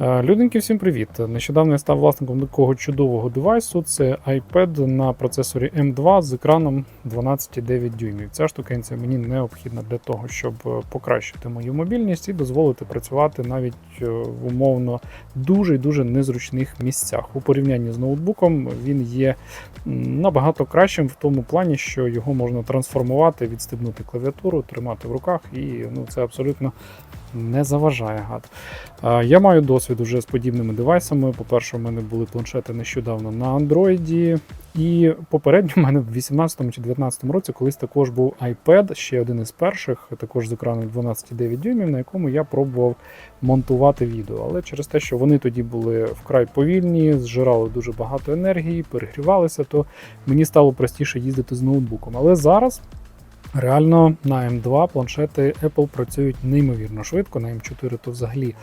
Е, Люденьки, всім привіт! Нещодавно я став власником такого чудового девайсу. Це iPad на процесорі M2 з екраном 12,9 дюймів. Ця штукенція мені необхідна для того, щоб е, покращити мою мобільність і дозволити працювати навіть е, в умовно дуже дуже незручних місцях. У порівнянні з ноутбуком він є набагато кращим в тому плані, що його можна трансформувати, відстебнути клавіатуру, тримати в руках, і ну, це абсолютно не заважає гад. Я маю досвід уже з подібними девайсами. По-перше, у мене були планшети нещодавно на Android. І попередньо в мене в 18 чи 19 році колись також був iPad, ще один із перших, також з екраном 12,9 дюймів, на якому я пробував монтувати відео. Але через те, що вони тоді були вкрай повільні, зжирали дуже багато енергії, перегрівалися, то мені стало простіше їздити з ноутбуком. Але зараз. Реально на M2 планшети Apple працюють неймовірно швидко, на M4 то взагалі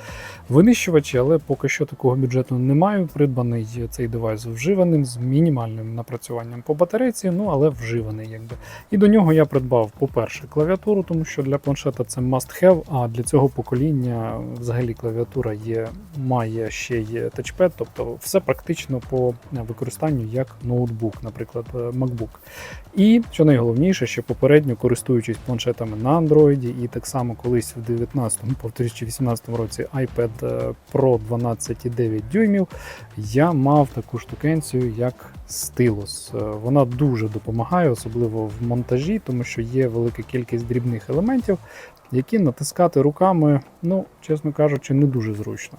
винищувачі, але поки що такого бюджету не маю. Придбаний цей девайс вживаним з мінімальним напрацюванням по батарейці, ну але вживаний якби. І до нього я придбав, по-перше, клавіатуру, тому що для планшета це must have, а для цього покоління взагалі клавіатура є, має ще є тачпед, тобто все практично по використанню як ноутбук, наприклад, е, MacBook. І що найголовніше, що попередньо користуючись планшетами на Android, і так само колись в 19-му, повторюсь, чи 18-му році iPad е, Pro 12,9 дюймів, я мав таку штукенцію, як стилус. Е, Вона дуже допомагає, особливо в монтажі, тому що є велика кількість дрібних елементів, які натискати руками, ну, чесно кажучи, не дуже зручно.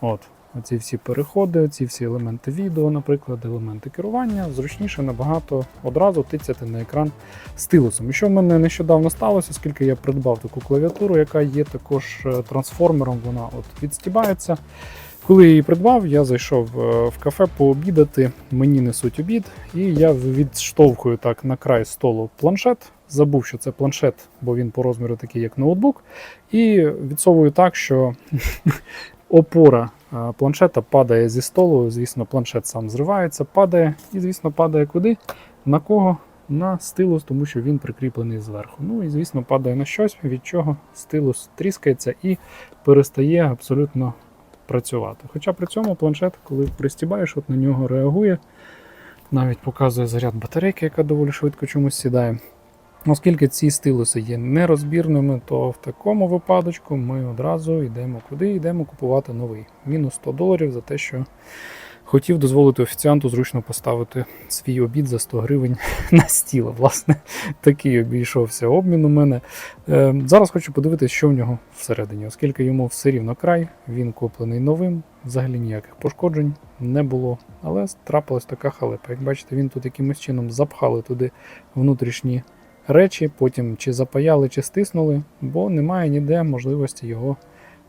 От. Оці всі переходи, ці всі елементи відео, наприклад, елементи керування, зручніше набагато одразу тицяти на екран стилусом. І що в мене нещодавно сталося, оскільки я придбав таку клавіатуру, яка є також е, трансформером, вона от відстібається. Коли я її придбав, я зайшов е, в кафе пообідати, мені несуть обід, і я відштовхую так на край столу планшет. Забув, що це планшет, бо він по розміру такий, як ноутбук, і відсовую так, що опора планшета падає зі столу. Звісно, планшет сам зривається, падає, і, звісно, падає куди? На кого? На стилус, тому що він прикріплений зверху. Ну і, звісно, падає на щось, від чого стилус тріскається і перестає абсолютно працювати. Хоча при цьому планшет, коли пристібаєш, от на нього реагує, навіть показує заряд батарейки, яка доволі швидко чомусь сідає. Оскільки ці стилуси є нерозбірними, то в такому випадочку ми одразу йдемо куди? Йдемо купувати новий. Мінус 100 доларів за те, що хотів дозволити офіціанту зручно поставити свій обід за 100 гривень на стіл. Власне, такий обійшовся обмін у мене. Е, зараз хочу подивитися, що в нього всередині, оскільки йому все рівно край, він куплений новим, взагалі ніяких пошкоджень не було. Але трапилась така халепа. Як бачите, він тут якимось чином запхали туди внутрішні речі, потім чи запаяли, чи стиснули, бо немає ніде можливості його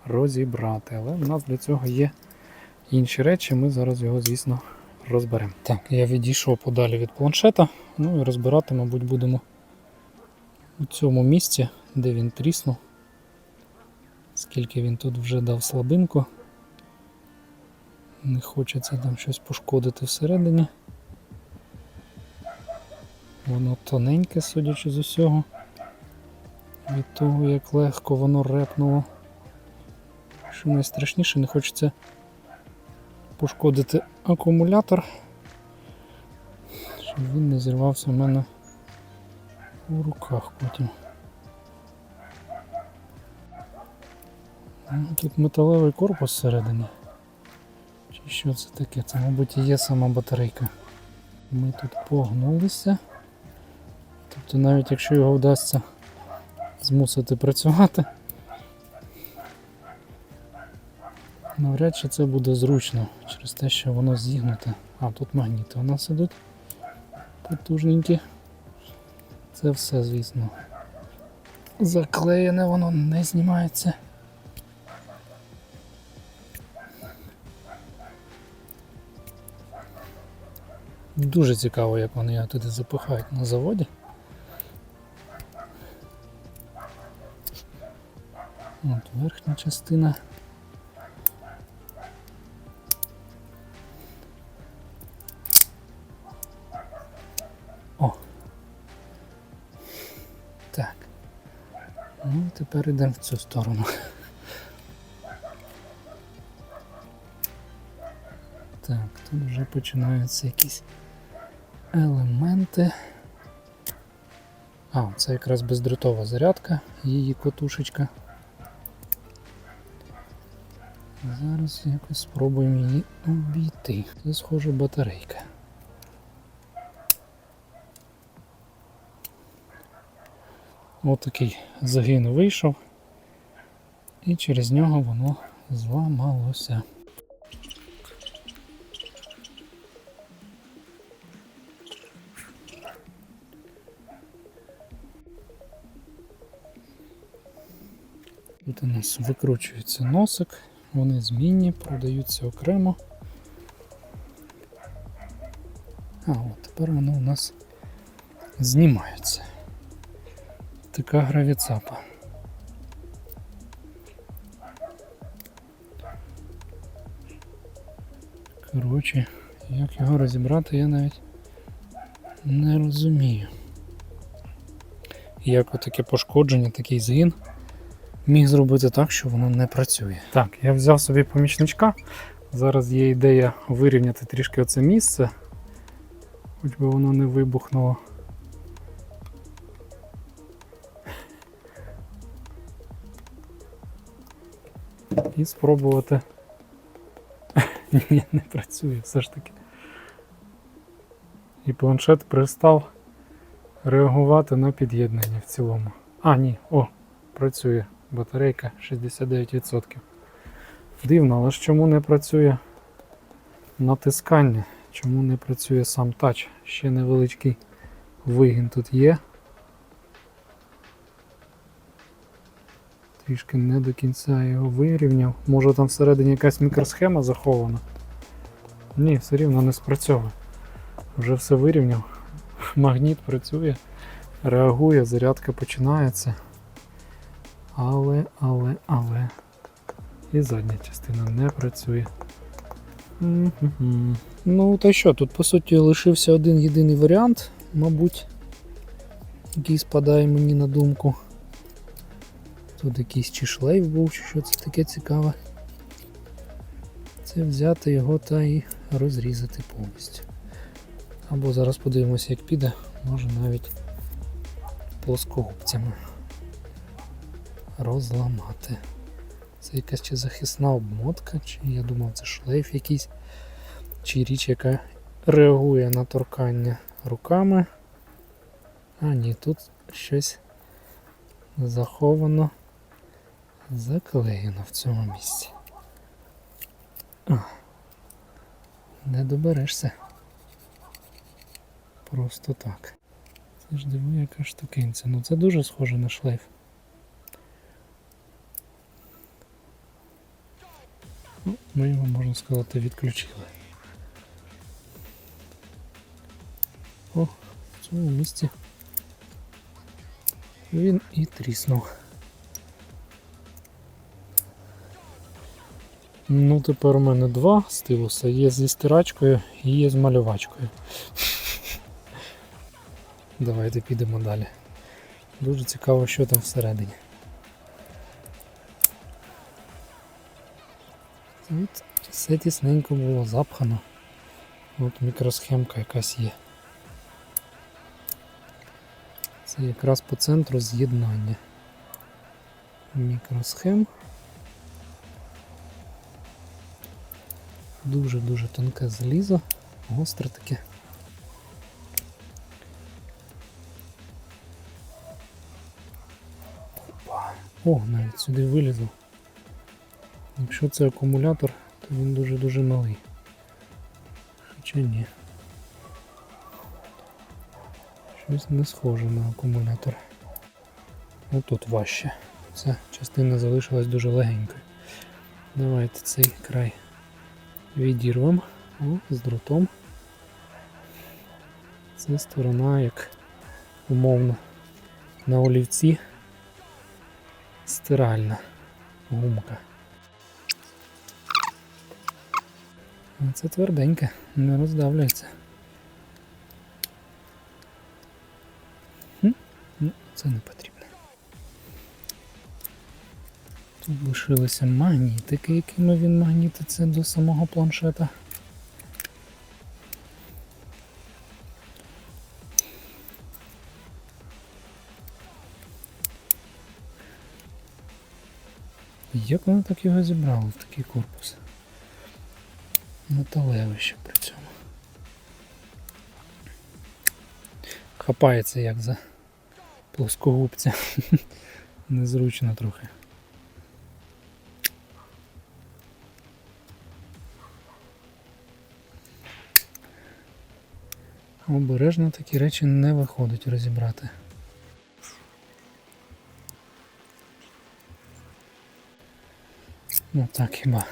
розібрати. Але в нас для цього є інші речі. Ми зараз його, звісно, розберемо. Так, я відійшов подалі від планшета. Ну і розбирати, мабуть, будемо у цьому місці, де він тріснув. Скільки він тут вже дав слабинку. Не хочеться там щось пошкодити всередині. Воно тоненьке, судячи з усього. Від того, як легко воно репнуло. Що найстрашніше, не хочеться пошкодити акумулятор, щоб він не зірвався в мене у руках потім. Ну, Тут металевий корпус всередині. Чи що це таке? Це, мабуть, і є сама батарейка. Ми тут погнулися. Тобто навіть якщо його вдасться змусити працювати, навряд чи це буде зручно через те, що воно зігнуте. А, тут магніти у нас ідуть потужненькі. Це все, звісно. Заклеєне воно не знімається. Дуже цікаво, як вони його туди запихають на заводі. Верхня частина. О. Так. Ну, тепер йдемо в цю сторону. Так, тут вже починаються якісь елементи. А, це якраз бездротова зарядка, її котушечка. Зараз якось спробуємо її обійти. Це схоже батарейка. Отакий загин вийшов, і через нього воно зламалося. Тут у нас викручується носик, вони змінні, продаються окремо. А, от тепер воно у нас знімається. Така гравіцапа. Коротше, як його розібрати, я навіть не розумію. Як отаке пошкодження, такий згин міг зробити так, що воно не працює. Так, я взяв собі помічничка. Зараз є ідея вирівняти трішки оце місце, хоч би воно не вибухнуло. І спробувати. Ні, не працює все ж таки. І планшет перестав реагувати на під'єднання в цілому. А, ні, о, працює батарейка 69%. Дивно, але ж чому не працює натискання? Чому не працює сам тач? Ще невеличкий вигін тут є. Трішки не до кінця його вирівняв. Може там всередині якась мікросхема захована? Ні, все рівно не спрацьовує. Вже все вирівняв. Магніт працює, реагує, зарядка починається. Але, але, але. І задня частина не працює. М-м-м. Ну, та що, тут по суті лишився один єдиний варіант, мабуть, який спадає мені на думку. Тут якийсь чи шлейф був, чи що це таке цікаве. Це взяти його та і розрізати повністю. Або зараз подивимося, як піде, може навіть плоскогубцями розламати. Це якась чи захисна обмотка, чи я думав це шлейф якийсь, чи річ, яка реагує на торкання руками. А ні, тут щось заховано, заклеєно в цьому місці. А, не доберешся. Просто так. Це ж диви, яка штукинця. Ну це дуже схоже на шлейф. Ну, ми його, можна сказати, відключили. О, в цьому місці він і тріснув. Ну, тепер у мене два стилуса. Є зі стирачкою і є з малювачкою. Давайте підемо далі. Дуже цікаво, що там всередині. Тут все тісненько було запхано. От мікросхемка якась є. Це якраз по центру з'єднання. Мікросхем. Дуже-дуже тонке залізо, гостре таке. Опа. О, навіть сюди вилізло. Якщо це акумулятор, то він дуже-дуже малий. Хоча ні. Щось не схоже на акумулятор. Отут важче. Ця частина залишилась дуже легенькою. Давайте цей край відірвемо з дротом. Це сторона як умовно на олівці стиральна гумка. Це тверденьке, не роздавлюється. Ну, це не потрібно. Тут лишилися магнітики, якими він магнітиться до самого планшета. Як вони так його зібрали, такий корпус? Металевий ще при цьому. Хапається як за плоскогубця. Незручно трохи. Обережно такі речі не виходить розібрати. Ну так хіба.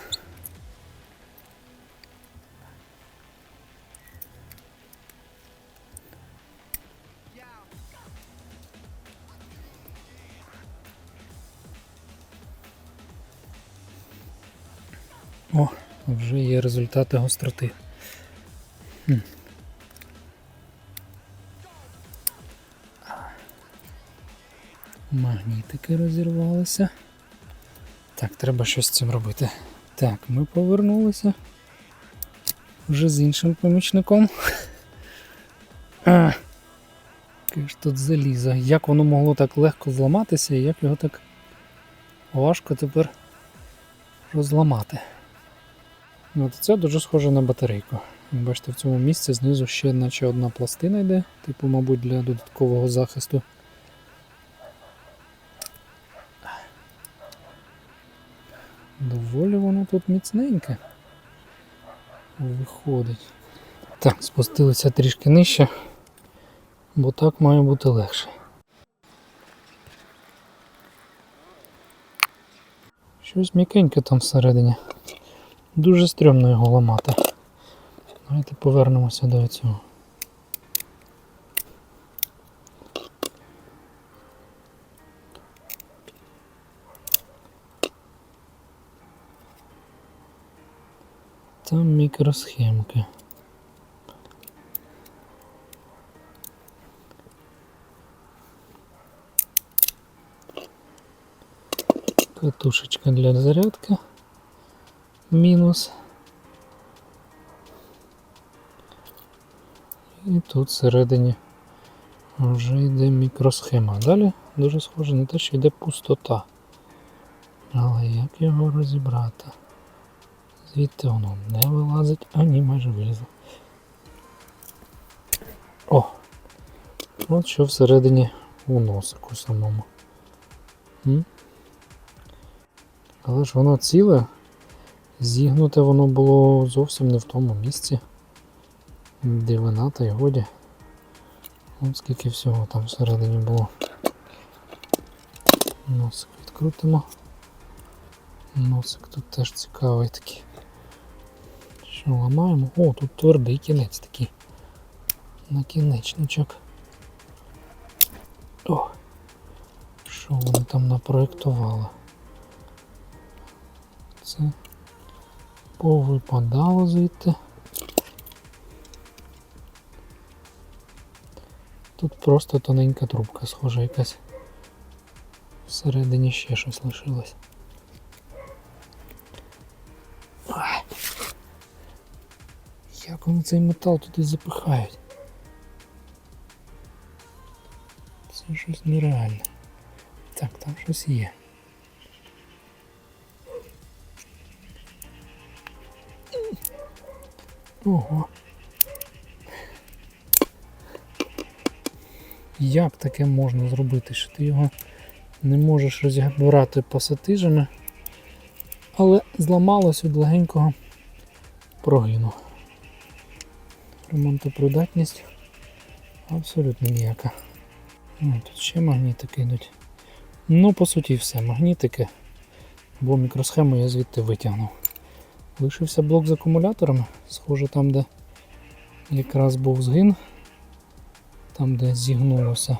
О, вже є результати гостроти. Магнітики розірвалися. Так, треба щось з цим робити. Так, ми повернулися. Вже з іншим помічником. Яке ж тут залізо. Як воно могло так легко зламатися і як його так важко тепер розламати. Ну, От це дуже схоже на батарейку. Бачите, в цьому місці знизу ще наче одна пластина йде, типу, мабуть, для додаткового захисту. Доволі воно тут міцненьке виходить. Так, спустилися трішки нижче, бо так має бути легше. Щось м'якеньке там всередині. Дуже стрьомно його ламати. Давайте повернемося до цього. Там мікросхемки. Катушечка для зарядки. Мінус. І тут всередині вже йде мікросхема. Далі дуже схоже на те, що йде пустота. Але як його розібрати? Звідти воно не вилазить, а ні, майже вилізло. О! От що всередині у носику самому. М? Але ж воно ціле, зігнуте воно було зовсім не в тому місці. Дивина та й годі. От скільки всього там всередині було. Носик відкрутимо. Носик тут теж цікавий такий. Що ламаємо? О, тут твердий кінець такий. Накінечничок. О! Що вони там напроєктували? Це повипадало звідти. Тут просто тоненька трубка, схожа якась. Всередині ще щось лишилось. Ай. Як вони цей метал туди запихають? Це щось нереальне. Так, там щось є. Ого. Як таке можна зробити, що ти його не можеш розібрати пасатижами, але зламалось від легенького прогину. Ремонтопридатність абсолютно ніяка. О, тут ще магнітики йдуть. Ну, по суті, все, магнітики, бо мікросхему я звідти витягнув. Лишився блок з акумуляторами, схоже там, де якраз був згин, там де зігнулося.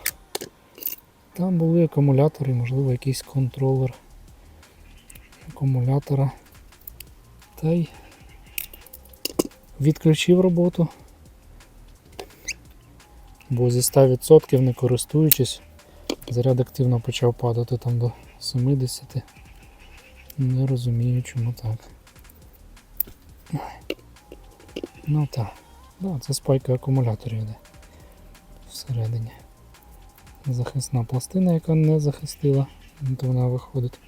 Там були акумулятори, можливо, якийсь контролер акумулятора. Та й відключив роботу. Бо зі 100% не користуючись, заряд активно почав падати там до 70. Не розумію, чому так. Ну так. Да, це спайка акумуляторів йде всередині. Захисна пластина, яка не захистила, то вона виходить.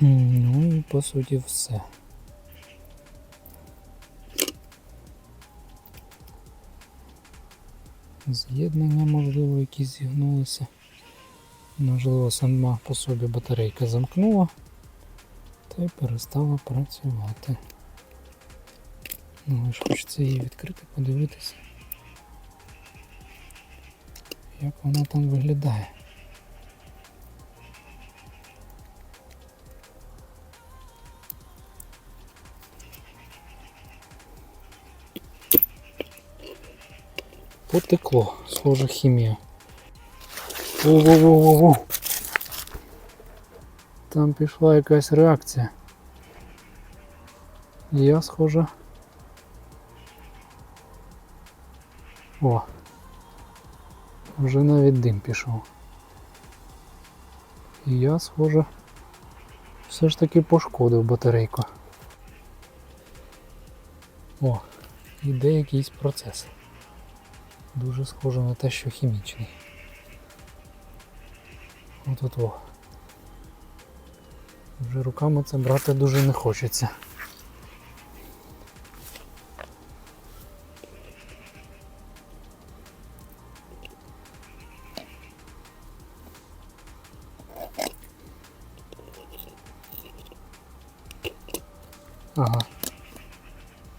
Ну і по суті все. З'єднання, можливо, якісь зігнулися. Можливо, сама по собі батарейка замкнула та й перестала працювати. Ну, аж хочеться її відкрити, подивитися, як вона там виглядає. Потекло, схоже, хімія. Воу-воу-воу-воу. Там пішла якась реакція. Я схоже. О. Вже навіть дим пішов. І я, схоже, все ж таки пошкодив батарейку. О, іде якийсь процес. Дуже схоже на те, що хімічний. Отут о. Вже руками це брати дуже не хочеться.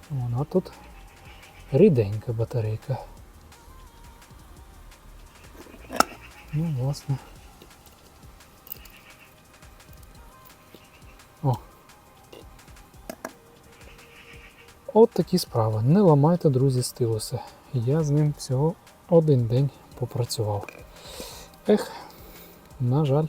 Вона тут ріденька батарейка. Ну, власне. О. От такі справи. Не ламайте, друзі, стилуси. Я з ним всього один день попрацював. Ех, на жаль,